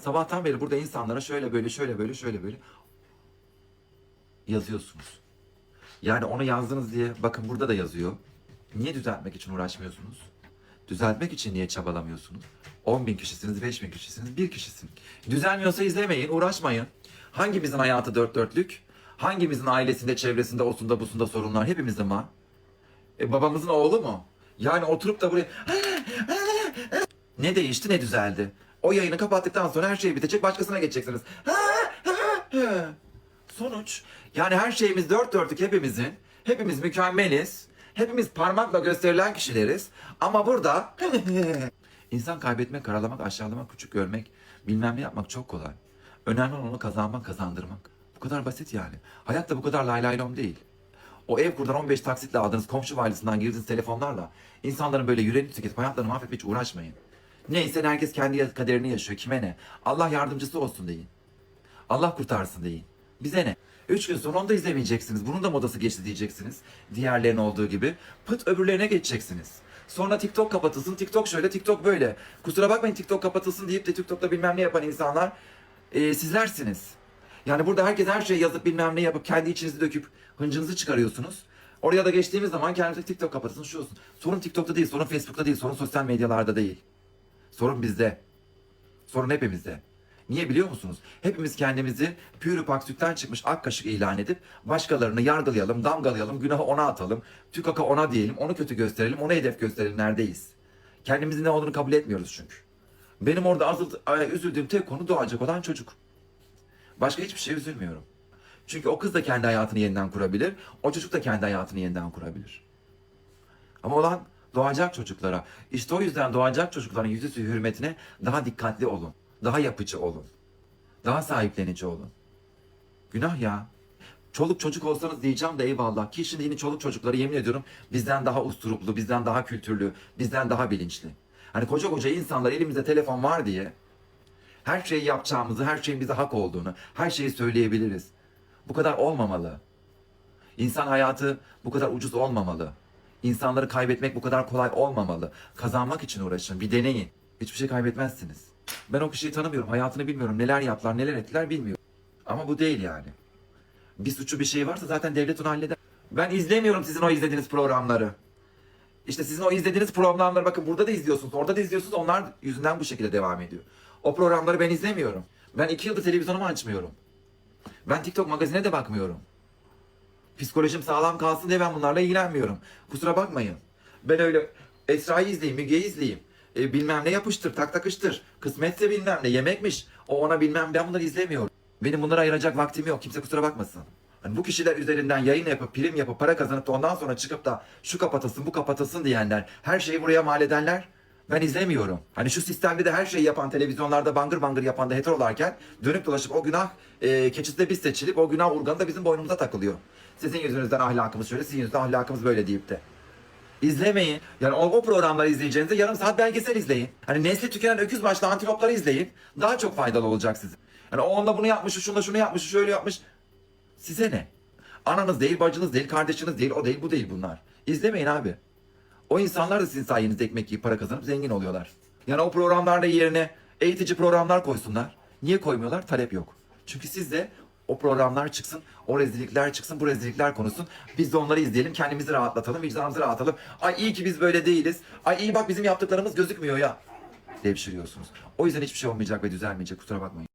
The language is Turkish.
Sabahtan beri burada insanlara şöyle böyle şöyle böyle şöyle böyle yazıyorsunuz. Yani onu yazdınız diye bakın burada da yazıyor. Niye düzeltmek için uğraşmıyorsunuz? Düzeltmek için niye çabalamıyorsunuz? 10 bin kişisiniz, 5 bin kişisiniz, bir kişisin. Düzelmiyorsa izlemeyin, uğraşmayın. Hangimizin hayatı dört dörtlük? Hangimizin ailesinde, çevresinde, osunda, busunda sorunlar? Hepimizin var. E, babamızın oğlu mu? Yani oturup da buraya... ne değişti ne düzeldi? O yayını kapattıktan sonra her şey bitecek, başkasına geçeceksiniz. Sonuç, yani her şeyimiz dört dörtlük hepimizin. Hepimiz mükemmeliz. Hepimiz parmakla gösterilen kişileriz. Ama burada insan kaybetmek, karalamak, aşağılamak, küçük görmek, bilmem ne yapmak çok kolay. Önemli olan onu kazanmak, kazandırmak. Bu kadar basit yani. Hayat da bu kadar lay lay lom değil. O ev kurdan 15 taksitle aldığınız komşu valisinden girdiğiniz telefonlarla insanların böyle yüreğini tüketip hayatlarını mahvetmeye hiç uğraşmayın. Neyse herkes kendi kaderini yaşıyor. Kime ne? Allah yardımcısı olsun deyin. Allah kurtarsın deyin. Bize ne? Üç gün sonra onu da izlemeyeceksiniz. Bunun da modası geçti diyeceksiniz. Diğerlerinin olduğu gibi. Pıt öbürlerine geçeceksiniz. Sonra TikTok kapatılsın. TikTok şöyle, TikTok böyle. Kusura bakmayın TikTok kapatılsın deyip de TikTok'ta bilmem ne yapan insanlar e, sizlersiniz. Yani burada herkes her şeyi yazıp bilmem ne yapıp kendi içinizi döküp hıncınızı çıkarıyorsunuz. Oraya da geçtiğimiz zaman kendinize TikTok kapatılsın şu olsun. Sorun TikTok'ta değil, sorun Facebook'ta değil, sorun sosyal medyalarda değil. Sorun bizde. Sorun hepimizde. Niye biliyor musunuz? Hepimiz kendimizi pürüpak sütten çıkmış ak kaşık ilan edip başkalarını yargılayalım, damgalayalım, günahı ona atalım, tükaka ona diyelim, onu kötü gösterelim, ona hedef gösterelim neredeyiz. Kendimizin ne olduğunu kabul etmiyoruz çünkü. Benim orada azıl, üzüldüğüm tek konu doğacak olan çocuk. Başka hiçbir şey üzülmüyorum. Çünkü o kız da kendi hayatını yeniden kurabilir, o çocuk da kendi hayatını yeniden kurabilir. Ama olan doğacak çocuklara. İşte o yüzden doğacak çocukların yüzüstü hürmetine daha dikkatli olun. Daha yapıcı olun. Daha sahiplenici olun. Günah ya. Çoluk çocuk olsanız diyeceğim de eyvallah. Ki şimdi yine çoluk çocukları yemin ediyorum bizden daha usturuplu, bizden daha kültürlü, bizden daha bilinçli. Hani koca koca insanlar elimizde telefon var diye her şeyi yapacağımızı, her şeyin bize hak olduğunu, her şeyi söyleyebiliriz. Bu kadar olmamalı. İnsan hayatı bu kadar ucuz olmamalı. İnsanları kaybetmek bu kadar kolay olmamalı. Kazanmak için uğraşın, bir deneyin. Hiçbir şey kaybetmezsiniz. Ben o kişiyi tanımıyorum, hayatını bilmiyorum. Neler yaptılar, neler ettiler bilmiyorum. Ama bu değil yani. Bir suçu bir şey varsa zaten devlet onu halleder. Ben izlemiyorum sizin o izlediğiniz programları. İşte sizin o izlediğiniz programları bakın burada da izliyorsunuz, orada da izliyorsunuz. Onlar yüzünden bu şekilde devam ediyor. O programları ben izlemiyorum. Ben iki yıldır televizyonumu açmıyorum. Ben TikTok magazine de bakmıyorum. Psikolojim sağlam kalsın diye ben bunlarla ilgilenmiyorum. Kusura bakmayın. Ben öyle Esra'yı izleyeyim, Müge'yi izleyeyim. E, bilmem ne yapıştır, tak takıştır. Kısmetse bilmem ne, yemekmiş. O ona bilmem ben bunları izlemiyorum. Benim bunlara ayıracak vaktim yok. Kimse kusura bakmasın. Hani bu kişiler üzerinden yayın yapıp, prim yapıp, para kazanıp da ondan sonra çıkıp da şu kapatılsın, bu kapatılsın diyenler, her şeyi buraya mal edenler ben izlemiyorum. Hani şu sistemde de her şeyi yapan, televizyonlarda bangır bangır yapan da heterolarken dönüp dolaşıp o günah e, keçisi de biz seçilip o günah urganı da bizim boynumuza takılıyor. Sizin yüzünüzden ahlakımız şöyle, sizin yüzünüzden ahlakımız böyle deyip de. İzlemeyin. Yani o, o programları izleyeceğinize yarım saat belgesel izleyin. Hani nesli tükenen öküz başlı antilopları izleyin. Daha çok faydalı olacak size. Hani o onda bunu yapmış, şunda şunu yapmış, şöyle yapmış. Size ne? Ananız değil, bacınız değil, kardeşiniz değil, o değil, bu değil bunlar. İzlemeyin abi. O insanlar da sizin sayenizde ekmek yiyip para kazanıp zengin oluyorlar. Yani o programlarda yerine eğitici programlar koysunlar. Niye koymuyorlar? Talep yok. Çünkü siz de o programlar çıksın, o rezillikler çıksın, bu rezillikler konuşsun. Biz de onları izleyelim, kendimizi rahatlatalım, vicdanımızı rahatlatalım. Ay iyi ki biz böyle değiliz. Ay iyi bak bizim yaptıklarımız gözükmüyor ya. Devşiriyorsunuz. O yüzden hiçbir şey olmayacak ve düzelmeyecek kusura bakmayın.